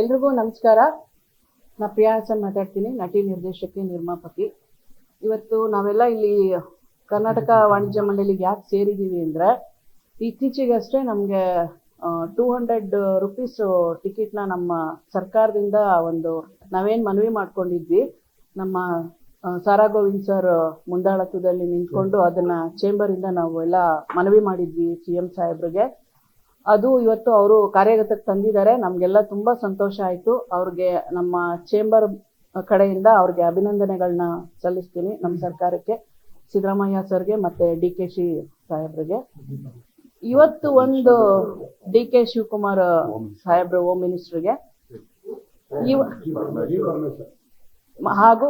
ಎಲ್ರಿಗೂ ನಮಸ್ಕಾರ. ನಾ ಪ್ರಿಯಾ ಹಾಸನ್ ಮಾತಾಡ್ತೀನಿ ನಟಿ ನಿರ್ದೇಶಕಿ ನಿರ್ಮಾಪಕಿ. ಇವತ್ತು ನಾವೆಲ್ಲ ಇಲ್ಲಿ ಕರ್ನಾಟಕ ವಾಣಿಜ್ಯ ಮಂಡಳಿಗೆ ಯಾಕೆ ಸೇರಿದ್ದೀವಿ ಅಂದರೆ ಇತ್ತೀಚೆಗಷ್ಟೇ ನಮಗೆ ಟೂ ಹಂಡ್ರೆಡ್ ರುಪೀಸ್ ಟಿಕೆಟ್ನ ನಮ್ಮ ಸರ್ಕಾರದಿಂದ ಒಂದು ನಾವೇನು ಮನವಿ ಮಾಡ್ಕೊಂಡಿದ್ವಿ ನಮ್ಮ ಸಾರಾ ಗೋವಿಂದ್ ಸರ್ ಮುಂದಾಳತ್ವದಲ್ಲಿ ನಿಂತ್ಕೊಂಡು ಅದನ್ನ ಚೇಂಬರಿಂದ ನಾವು ಎಲ್ಲ ಮನವಿ ಮಾಡಿದ್ವಿ ಸಿ ಎಂ ಸಾಹೇಬ್ರಿಗೆ. ಅದು ಇವತ್ತು ಅವರು ಕಾರ್ಯಗತಕ್ಕೆ ತಂದಿದ್ದಾರೆ. ನಮಗೆಲ್ಲ ತುಂಬ ಸಂತೋಷ ಆಯಿತು. ಅವ್ರಿಗೆ ನಮ್ಮ ಚೇಂಬರ್ ಕಡೆಯಿಂದ ಅವ್ರಿಗೆ ಅಭಿನಂದನೆಗಳನ್ನ ಸಲ್ಲಿಸ್ತೀನಿ ನಮ್ಮ ಸರ್ಕಾರಕ್ಕೆ, ಸಿದ್ದರಾಮಯ್ಯ ಸರ್ಗೆ ಮತ್ತು ಡಿ ಕೆ ಶಿ ಸಾಹೇಬ್ರಿಗೆ. ಇವತ್ತು ಒಂದು ಡಿ ಕೆ ಶಿವಕುಮಾರ್ ಸಾಹೇಬ್ರು ಹೋಮ್ ಮಿನಿಸ್ಟ್ರಿಗೆ ಇವ ಹಾಗೂ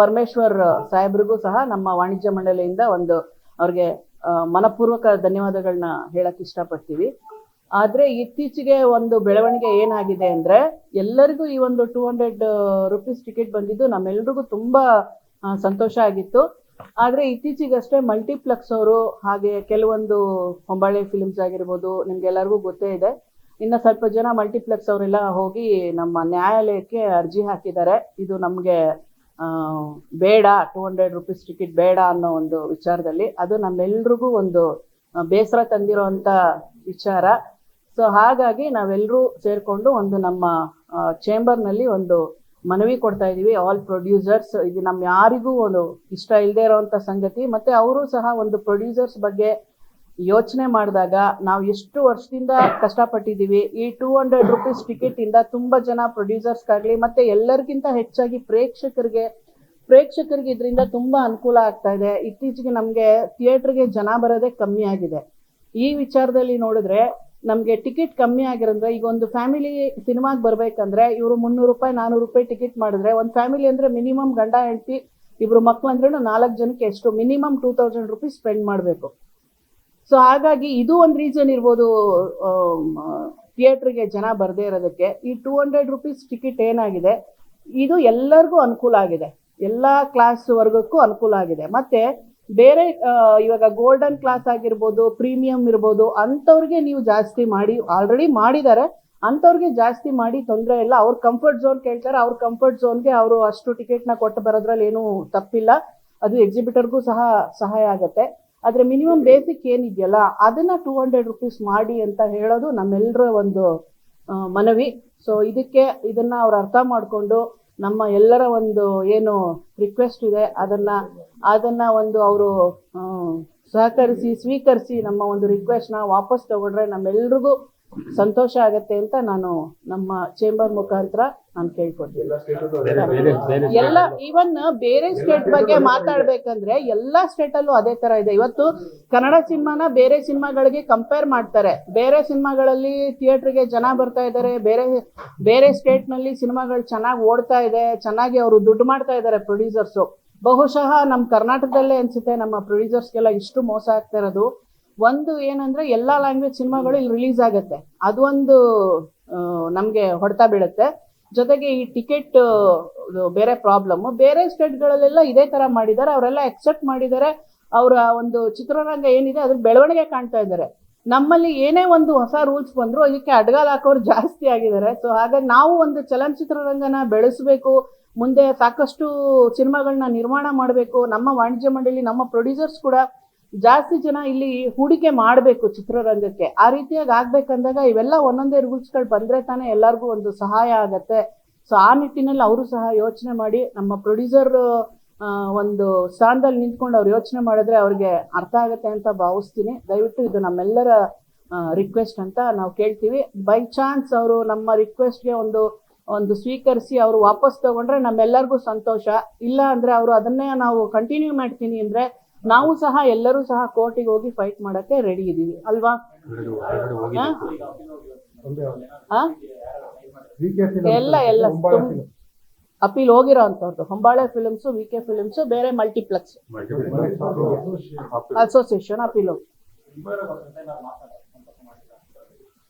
ಪರಮೇಶ್ವರ್ ಸಾಹೇಬ್ರಿಗೂ ಸಹ ನಮ್ಮ ವಾಣಿಜ್ಯ ಮಂಡಳಿಯಿಂದ ಒಂದು ಅವ್ರಿಗೆ ಮನಪೂರ್ವಕ ಧನ್ಯವಾದಗಳನ್ನ ಹೇಳಕ್ ಇಷ್ಟಪಡ್ತೀವಿ. ಆದ್ರೆ ಇತ್ತೀಚೆಗೆ ಒಂದು ಬೆಳವಣಿಗೆ ಏನಾಗಿದೆ ಅಂದ್ರೆ ಎಲ್ಲರಿಗೂ ಈ ಒಂದು ಟೂ ಹಂಡ್ರೆಡ್ ರುಪೀಸ್ ಟಿಕೆಟ್ ಬಂದಿದ್ದು ನಮ್ಮೆಲ್ರಿಗೂ ತುಂಬಾ ಸಂತೋಷ ಆಗಿತ್ತು. ಆದ್ರೆ ಇತ್ತೀಚೆಗಷ್ಟೇ ಮಲ್ಟಿಪ್ಲೆಕ್ಸ್ ಅವರು ಹಾಗೆ ಕೆಲವೊಂದು ಹೊಂಬಾಳೆ ಫಿಲ್ಮ್ಸ್ ಆಗಿರ್ಬೋದು ನಿಮ್ಗೆಲ್ಲರಿಗೂ ಗೊತ್ತೇ ಇದೆ. ಇನ್ನ ಸ್ವಲ್ಪ ಜನ ಮಲ್ಟಿಪ್ಲೆಕ್ಸ್ ಅವರೆಲ್ಲ ಹೋಗಿ ನಮ್ಮ ನ್ಯಾಯಾಲಯಕ್ಕೆ ಅರ್ಜಿ ಹಾಕಿದ್ದಾರೆ. ಇದು ನಮಗೆ ಬೇಡ ಟೂ ಹಂಡ್ರೆಡ್ ರುಪೀಸ್ ಟಿಕೆಟ್ ಬೇಡ ಅನ್ನೋ ಒಂದು ವಿಚಾರದಲ್ಲಿ. ಅದು ನಮ್ಮೆಲ್ರಿಗೂ ಒಂದು ಬೇಸರ ತಂದಿರುವಂತ ವಿಚಾರ. ಸೊ ಹಾಗಾಗಿ ನಾವೆಲ್ಲರೂ ಸೇರಿಕೊಂಡು ಒಂದು ನಮ್ಮ ಚೇಂಬರ್ನಲ್ಲಿ ಒಂದು ಮನವಿ ಕೊಡ್ತಾ ಇದೀವಿ ಆಲ್ ಪ್ರೊಡ್ಯೂಸರ್ಸ್ ಇದು ನಮ್ಮ ಯಾರಿಗೂ ಒಂದು ಇಷ್ಟ ಇಲ್ಲದೆ ಇರೋವಂಥ ಸಂಗತಿ. ಮತ್ತೆ ಅವರು ಸಹ ಒಂದು ಪ್ರೊಡ್ಯೂಸರ್ಸ್ ಬಗ್ಗೆ ಯೋಚನೆ ಮಾಡಿದಾಗ ನಾವು ಎಷ್ಟು ವರ್ಷದಿಂದ ಕಷ್ಟಪಟ್ಟಿದ್ದೀವಿ. ಈ ಟೂ ಹಂಡ್ರೆಡ್ ರುಪೀಸ್ ಟಿಕೆಟ್ ಇಂದ ತುಂಬಾ ಜನ ಪ್ರೊಡ್ಯೂಸರ್ಸ್ಗಾಗಲಿ ಮತ್ತೆ ಎಲ್ಲರಿಗಿಂತ ಹೆಚ್ಚಾಗಿ ಪ್ರೇಕ್ಷಕರಿಗೆ ಪ್ರೇಕ್ಷಕರಿಗೆ ಇದರಿಂದ ತುಂಬಾ ಅನುಕೂಲ ಆಗ್ತಾ ಇದೆ. ಇತ್ತೀಚೆಗೆ ನಮಗೆ ಥಿಯೇಟರ್ಗೆ ಜನ ಬರೋದೇ ಕಮ್ಮಿ ಆಗಿದೆ. ಈ ವಿಚಾರದಲ್ಲಿ ನೋಡಿದ್ರೆ ನಮಗೆ ಟಿಕೆಟ್ ಕಮ್ಮಿ ಆಗಿರಂದ್ರೆ ಈಗ ಒಂದು ಫ್ಯಾಮಿಲಿ ಸಿನಿಮಾಗೆ ಬರ್ಬೇಕಂದ್ರೆ ಇವರು ಮುನ್ನೂರು ರೂಪಾಯಿ, ನಾನೂರು ರೂಪಾಯಿ ಟಿಕೆಟ್ ಮಾಡಿದ್ರೆ ಒಂದು ಫ್ಯಾಮಿಲಿ ಅಂದ್ರೆ ಮಿನಿಮಮ್ ಗಂಡ, ಹೆಂಡತಿ, ಇಬ್ರು ಮಕ್ಕಳು ಅಂದ್ರೆ ನಾಲ್ಕು ಜನಕ್ಕೆ ಎಷ್ಟು? Minimum two thousand rupees spend ಮಾಡಬೇಕು. ಸೊ ಹಾಗಾಗಿ ಇದು ಒಂದು ರೀಸನ್ ಇರ್ಬೋದು ಥಿಯೇಟ್ರಿಗೆ ಜನ ಬರದೇ ಇರೋದಕ್ಕೆ. ಈ ಟೂ ಹಂಡ್ರೆಡ್ ರುಪೀಸ್ ಟಿಕೆಟ್ ಏನಾಗಿದೆ? ಇದು ಎಲ್ಲರಿಗೂ ಅನುಕೂಲ ಆಗಿದೆ. ಎಲ್ಲ ಕ್ಲಾಸ್ ವರ್ಗಕ್ಕೂ ಅನುಕೂಲ ಆಗಿದೆ. ಮತ್ತೆ ಬೇರೆ ಇವಾಗ ಗೋಲ್ಡನ್ ಕ್ಲಾಸ್ ಆಗಿರ್ಬೋದು ಪ್ರೀಮಿಯಂ ಇರ್ಬೋದು, ಅಂಥವ್ರಿಗೆ ನೀವು ಜಾಸ್ತಿ ಮಾಡಿ ಆಲ್ರೆಡಿ ಮಾಡಿದ್ದಾರೆ. ಅಂಥವ್ರಿಗೆ ಜಾಸ್ತಿ ಮಾಡಿ ತೊಂದರೆ ಇಲ್ಲ. ಅವ್ರ ಕಂಫರ್ಟ್ ಝೋನ್ ಕೇಳ್ತಾರೆ. ಅವ್ರ ಕಂಫರ್ಟ್ ಝೋನ್ಗೆ ಅವರು ಅಷ್ಟು ಟಿಕೆಟ್ನ ಕೊಟ್ಟು ಬರೋದ್ರಲ್ಲಿ ಏನೂ ತಪ್ಪಿಲ್ಲ. ಅದು ಎಕ್ಸಿಬಿಟರ್ಗೂ ಸಹ ಸಹಾಯ ಆಗುತ್ತೆ. ಆದರೆ ಮಿನಿಮಮ್ ಬೇಸಿಕ್ ಏನಿದೆಯಲ್ಲ, ಅದನ್ನು ಟೂ ಹಂಡ್ರೆಡ್ ರುಪೀಸ್ ಮಾಡಿ ಅಂತ ಹೇಳೋದು ನಮ್ಮೆಲ್ಲರ ಒಂದು ಮನವಿ. ಸೊ ಇದಕ್ಕೆ ಇದನ್ನು ಅವ್ರು ಅರ್ಥ ಮಾಡಿಕೊಂಡು ನಮ್ಮ ಎಲ್ಲರ ಒಂದು, ಏನು ರಿಕ್ವೆಸ್ಟ್ ಇದೆ, ಅದನ್ನ ಅದನ್ನ ಒಂದು ಅವರು ಸಹಕರಿಸಿ ಸ್ವೀಕರಿಸಿ ನಮ್ಮ ಒಂದು ರಿಕ್ವೆಸ್ಟ್ನ ವಾಪಸ್ ತಗೊಂಡ್ರೆ ನಮ್ಮೆಲ್ರಿಗೂ ಸಂತೋಷ ಆಗತ್ತೆ ಅಂತ ನಾನು ನಮ್ಮ ಚೇಂಬರ್ ಮುಖಾಂತರ ನಾನು ಕೇಳ್ಕೊಡ್ತೀನಿ ಎಲ್ಲ ಈವನ್ ಬೇರೆ ಸ್ಟೇಟ್ ಬಗ್ಗೆ ಮಾತಾಡ್ಬೇಕಂದ್ರೆ ಎಲ್ಲಾ ಸ್ಟೇಟ್ ಅಲ್ಲೂ ಅದೇ ತರ ಇದೆ. ಇವತ್ತು ಕನ್ನಡ ಸಿನಿಮಾನ ಬೇರೆ ಸಿನಿಮಾಗಳಿಗೆ ಕಂಪೇರ್ ಮಾಡ್ತಾರೆ. ಬೇರೆ ಸಿನಿಮಾಗಳಲ್ಲಿ ಥಿಯೇಟರ್ಗೆ ಜನ ಬರ್ತಾ ಇದ್ದಾರೆ ಬೇರೆ ಬೇರೆ ಸ್ಟೇಟ್ನಲ್ಲಿ ಸಿನಿಮಾಗಳು ಚೆನ್ನಾಗಿ ಓಡ್ತಾ ಇದೆ. ಚೆನ್ನಾಗಿ ಅವರು ದುಡ್ಡು ಮಾಡ್ತಾ ಇದ್ದಾರೆ ಪ್ರೊಡ್ಯೂಸರ್ಸು ಬಹುಶಃ ನಮ್ಮ ಕರ್ನಾಟಕದಲ್ಲೇ ಅನ್ಸುತ್ತೆ, ನಮ್ಮ ಪ್ರೊಡ್ಯೂಸರ್ಸ್ಗೆಲ್ಲ ಇಷ್ಟು ಮೋಸ ಆಗ್ತಾ ಇರೋದು. ಒಂದು ಏನಂದ್ರೆ ಎಲ್ಲಾ ಲ್ಯಾಂಗ್ವೇಜ್ ಸಿನಿಮಾಗಳು ಇಲ್ಲಿ ರಿಲೀಸ್ ಆಗುತ್ತೆ. ಅದೊಂದು ನಮಗೆ ಹೊಡೆತ ಬೀಳುತ್ತೆ. ಜೊತೆಗೆ ಈ ಟಿಕೆಟ್ ಬೇರೆ ಪ್ರಾಬ್ಲಮ್ ಬೇರೆ ಸ್ಟೇಟ್ಗಳಲ್ಲೆಲ್ಲ ಇದೇ ತರ ಮಾಡಿದ್ದಾರೆ. ಅವರೆಲ್ಲ ಎಕ್ಸೆಪ್ಟ್ ಮಾಡಿದ್ದಾರೆ. ಅವರ ಒಂದು ಚಿತ್ರರಂಗ ಏನಿದೆ ಅದ್ರ ಬೆಳವಣಿಗೆ ಕಾಣ್ತಾ ಇದ್ದಾರೆ. ನಮ್ಮಲ್ಲಿ ಏನೇ ಒಂದು ಹೊಸ ರೂಲ್ಸ್ ಬಂದರೂ, ಅದಕ್ಕೆ ಅಡ್ಗಾಲ್ ಹಾಕೋರು ಜಾಸ್ತಿ ಆಗಿದ್ದಾರೆ. ಸೊ ಹಾಗಾಗಿ ನಾವು ಒಂದು ಚಲನಚಿತ್ರರಂಗನ ಬೆಳೆಸಬೇಕು ಮುಂದೆ ಸಾಕಷ್ಟು ಸಿನಿಮಾಗಳನ್ನ ನಿರ್ಮಾಣ ಮಾಡಬೇಕು, ನಮ್ಮ ವಾಣಿಜ್ಯ ಮಂಡಳಿ, ನಮ್ಮ ಪ್ರೊಡ್ಯೂಸರ್ಸ್ ಕೂಡ ಜಾಸ್ತಿ ಜನ ಇಲ್ಲಿ ಹೂಡಿಕೆ ಮಾಡಬೇಕು ಚಿತ್ರರಂಗಕ್ಕೆ. ಆ ರೀತಿಯಾಗಿ ಆಗ್ಬೇಕಂದಾಗ ಇವೆಲ್ಲ ಒಂದೊಂದೇ ರೂಲ್ಸ್ಗಳು ಬಂದ್ರೆ ತಾನೇ ಎಲ್ಲರಿಗೂ ಒಂದು ಸಹಾಯ ಆಗತ್ತೆ. ಸೊ ಆ ನಿಟ್ಟಿನಲ್ಲಿ ಅವರು ಸಹ ಯೋಚನೆ ಮಾಡಿ, ನಮ್ಮ ಪ್ರೊಡ್ಯೂಸರ್ ಒಂದು ಸ್ಥಾನದಲ್ಲಿ ನಿಂತ್ಕೊಂಡು ಅವ್ರು ಯೋಚನೆ ಮಾಡಿದ್ರೆ ಅವ್ರಿಗೆ ಅರ್ಥ ಆಗುತ್ತೆ ಅಂತ ಭಾವಿಸ್ತೀನಿ. ದಯವಿಟ್ಟು ಇದು ನಮ್ಮೆಲ್ಲರ ರಿಕ್ವೆಸ್ಟ್ ಅಂತ ನಾವು ಕೇಳ್ತೀವಿ. ಬೈ ಚಾನ್ಸ್ ಅವರು ನಮ್ಮ ರಿಕ್ವೆಸ್ಟ್ಗೆ ಒಂದು ಒಂದು ಸ್ವೀಕರಿಸಿ ಅವರು ವಾಪಸ್ ತಗೊಂಡ್ರೆ ನಮ್ಮೆಲ್ಲರಿಗೂ ಸಂತೋಷ. ಇಲ್ಲ ಅಂದ್ರೆ ಅವರು ಅದನ್ನೇ ನಾವು ಕಂಟಿನ್ಯೂ ಮಾಡ್ತೀನಿ ಅಂದ್ರೆ ನಾವು ಸಹ ಎಲ್ಲರೂ ಸಹ ಕೋರ್ಟಿಗೆ ಹೋಗಿ ಫೈಟ್ ಮಾಡಕ್ಕೆ ರೆಡಿ ಇದೀವಿ ಅಲ್ವಾ? ಎಲ್ಲ ಎಲ್ಲ. ಅಪೀಲ್ ಹೋಗಿರೋ ಅಂಥವ್ರದ್ದು Hombale films V K films ಬೇರೆ ಮಲ್ಟಿಪ್ಲೆಕ್ಸ್ ಅಸೋಸಿಯೇಷನ್ ಅಪೀಲ್ ಹೋಗಿ.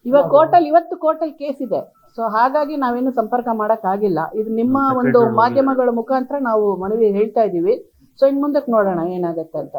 ಇವಾಗ ಕೋರ್ಟಲ್ಲಿ ಇವತ್ತು ಕೋರ್ಟಲ್ಲಿ ಕೇಸ್ ಇದೆ. ಸೊ ಹಾಗಾಗಿ ನಾವೇನು ಸಂಪರ್ಕ ಮಾಡೋಕ್ಕಾಗಿಲ್ಲ. ಇದು ನಿಮ್ಮ ಒಂದು ಮಾಧ್ಯಮಗಳ ಮುಖಾಂತರ ನಾವು ಮನವಿ ಹೇಳ್ತಾ ಇದ್ದೀವಿ. ಸೊ ಇನ್ನು ಮುಂದಕ್ಕೆ ನೋಡೋಣ ಏನಾಗುತ್ತೆ ಅಂತ.